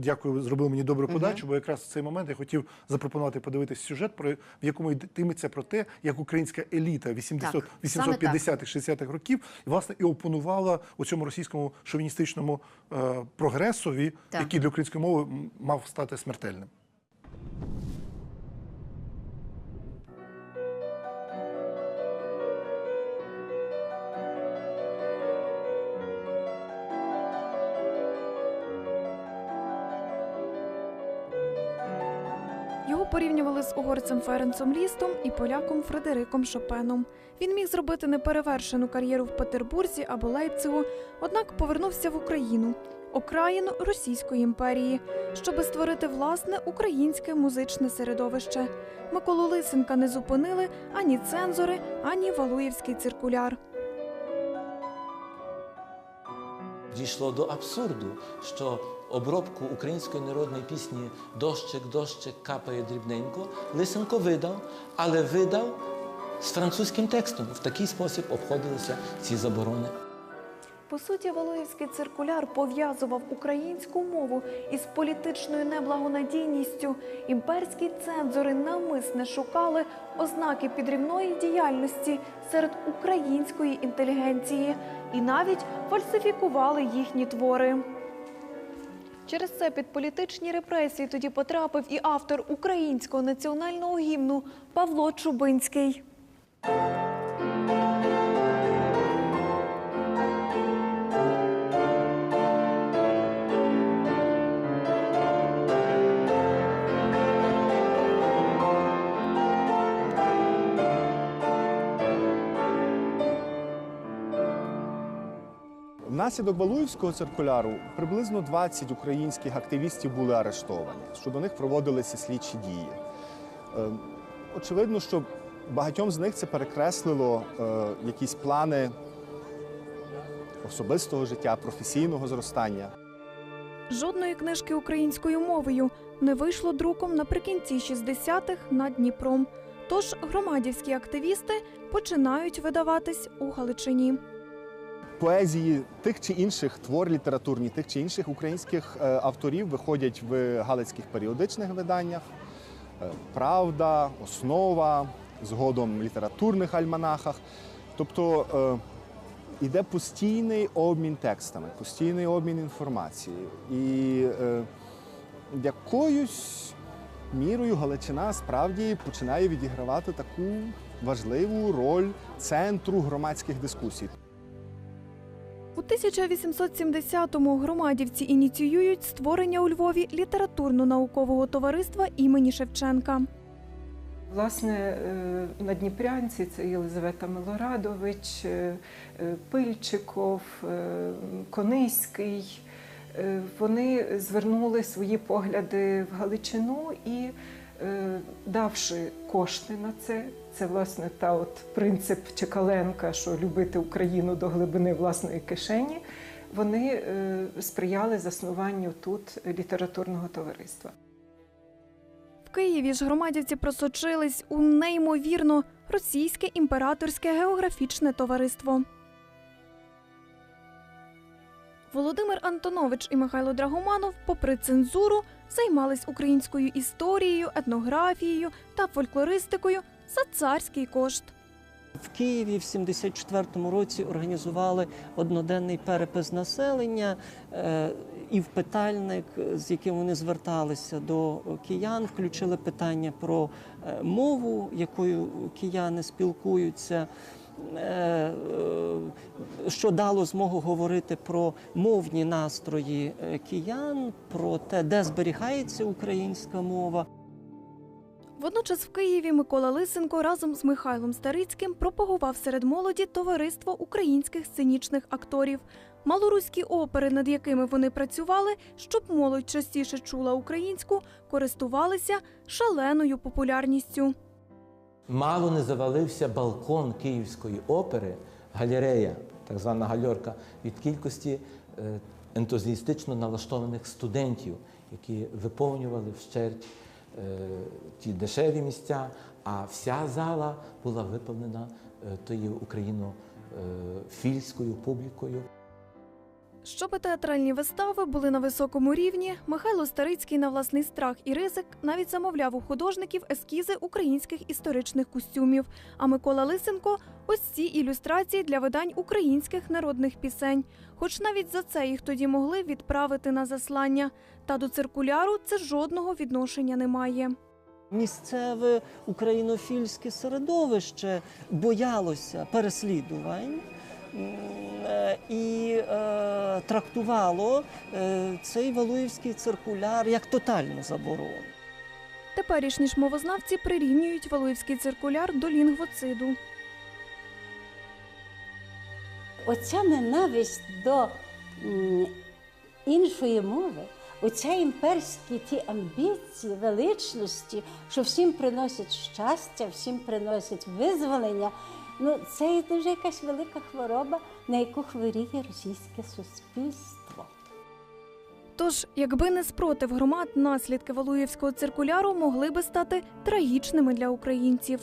Дякую, зробив зробили мені добру подачу, бо якраз в цей момент я хотів запропонувати подивитися сюжет, про в якому йтиметься про те, як українська еліта 80 Так, саме 850-х, 60-х років власне і опонувала у цьому російському шовіністичному е, прогресові, Так. який для української мови мав стати смертельним. Порівнювали з угорцем Ференцом Лістом і поляком Фредериком Шопеном. Він міг зробити неперевершену кар'єру в Петербурзі або Лейпцигу, однак повернувся в Україну, окраїну Російської імперії, щоби створити власне українське музичне середовище. Миколу Лисенка не зупинили ані цензори, ані Валуєвський циркуляр. Дійшло до абсурду, що обробку української народної пісні Дощик, дощик капає дрібненько Лисенко видав, але видав з французьким текстом. В такий спосіб обходилися ці заборони. По суті, Валуєвський циркуляр пов'язував українську мову із політичною неблагонадійністю. Імперські цензори навмисне шукали ознаки підрівної діяльності серед української інтелігенції і навіть фальсифікували їхні твори. Через це під політичні репресії тоді потрапив і автор українського національного гімну Павло Чубинський. Внаслідок Валуївського циркуляру приблизно 20 українських активістів були арештовані. Щодо них проводилися слідчі дії. Е, Очевидно, що багатьом з них це перекреслило е, якісь плани особистого життя, професійного зростання. Жодної книжки українською мовою не вийшло друком наприкінці 60-х над Дніпром. Тож громадівські активісти починають видаватись у Галичині. Поезії тих чи інших твор літературні, тих чи інших українських е, авторів виходять в галицьких періодичних виданнях. Е, Правда, основа, згодом в літературних альманахах. Тобто е, іде постійний обмін текстами, постійний обмін інформацією. І е, якоюсь мірою Галичина справді починає відігравати таку важливу роль центру громадських дискусій. У 1870-му громадівці ініціюють створення у Львові літературно-наукового товариства імені Шевченка. Власне, е, надніпрянці це Єлизавета Милорадович, е, е, Пильчиков, Кониський. Вони звернули свої погляди в Галичину і, давши кошти на це, це власне та от принцип Чекаленка, що любити Україну до глибини власної кишені. Вони е, сприяли заснуванню тут літературного товариства. В Києві ж громадівці просочились у неймовірно російське імператорське географічне товариство. Володимир Антонович і Михайло Драгоманов, попри цензуру, займались українською історією, етнографією та фольклористикою за царський кошт. В Києві в 74-му році організували одноденний перепис населення е, і в питальник, з яким вони зверталися до киян, включили питання про е, мову, якою кияни спілкуються. е, Що дало змогу говорити про мовні настрої киян, про те, де зберігається українська мова. Водночас в Києві Микола Лисенко разом з Михайлом Старицьким пропагував серед молоді товариство українських сценічних акторів. Малоруські опери, над якими вони працювали, щоб молодь частіше чула українську, користувалися шаленою популярністю. Мало не завалився балкон Київської опери, галерея, так звана гальорка, від кількості е, ентузіастично налаштованих студентів, які виповнювали вщерть ті дешеві місця, а вся зала була виповнена тою тою українофільською публікою. Щоби театральні вистави були на високому рівні, Михайло Старицький на власний страх і ризик навіть замовляв у художників ескізи українських історичних костюмів. А Микола Лисенко ось ці ілюстрації для видань українських народних пісень. Хоч навіть за це їх тоді могли відправити на заслання. Та до циркуляру це жодного відношення не має. Місцеве українофільське середовище боялося переслідувань і е, трактувало е, цей Валуївський циркуляр як тотальну заборону. Теперішні ж мовознавці прирівнюють Валуївський циркуляр до лінгвоциду. Оця ненависть до іншої мови, оця імперські ті амбіції, величності, що всім приносять щастя, всім приносять визволення. Ну, це є дуже якась велика хвороба, на яку хворіє російське суспільство. Тож, якби не спротив громад, наслідки Валуєвського циркуляру могли би стати трагічними для українців.